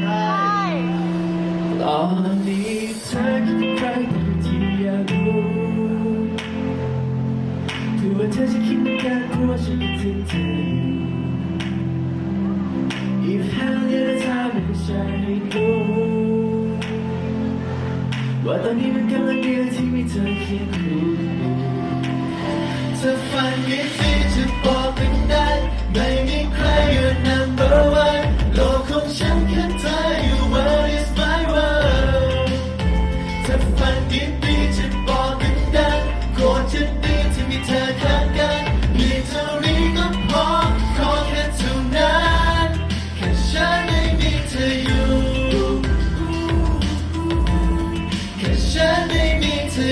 ใช่ ตอนนี้เธอคิดใครแต่ที่อยากรู้คือว่าเธอจะคิดกันเพราะว่าฉันคิดถึงเธออยู่ If hell did a time ไม่ใช่ให้รู้ว่าตอนนี้มันกำลังดีที่มีเธอเคียงคู่เธ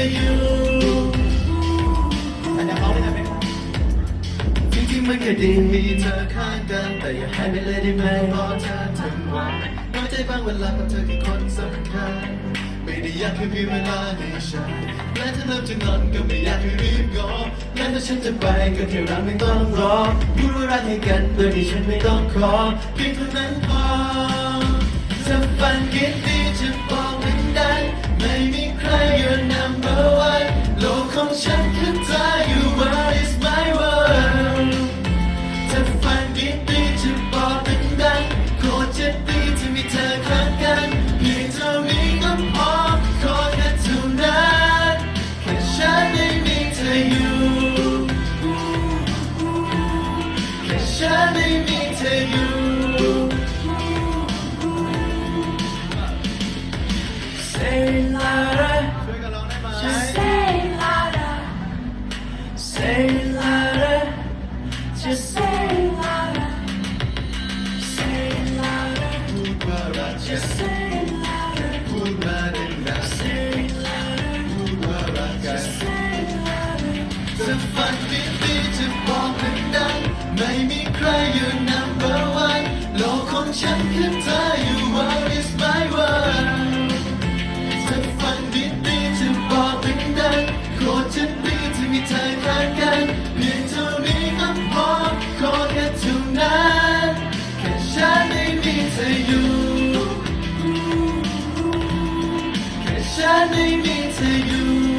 มีเธออยู่อันนี้ร้องได้ไหมจริงๆมันก็ดีมีเธอข้างกันแต่อย่าหายไปเลยได้ไหมรอเธอทั้งวันน้อยใจบางเวลาเพราะเธอคือคนสำคัญไม่ได้อยากให้มีเวลาให้ฉันและถ้าเริ่มจะนอนก็ไม่อยากให้รีบงอและถ้าฉันจะไปก็แค่เราไม่ต้องรอพูดว่ารักให้กันโดยที่ฉันไม่ต้องขอเพียงเท่านั้นพอจะฝันคิดดีจะบอกมันได้ไม่มี to you. Say louder. Just say louder. Say louder. Just say louder. Say louder. Just say ของฉันคือเธอ you world is my world จะฝันดีๆจะบอกดังโคตรจะดีที่มีเธอข้างกันเพียงเท่านี้ก็พอขอแค่เท่านั้นแค่ฉันไม่มีเธออยู่แค่ฉันไม่มีเธออยู่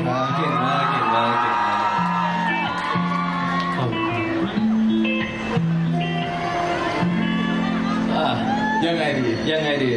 ครับเก่งมากเก่งมากเก่งมากขอบคุณอะยังไงดียังไงดี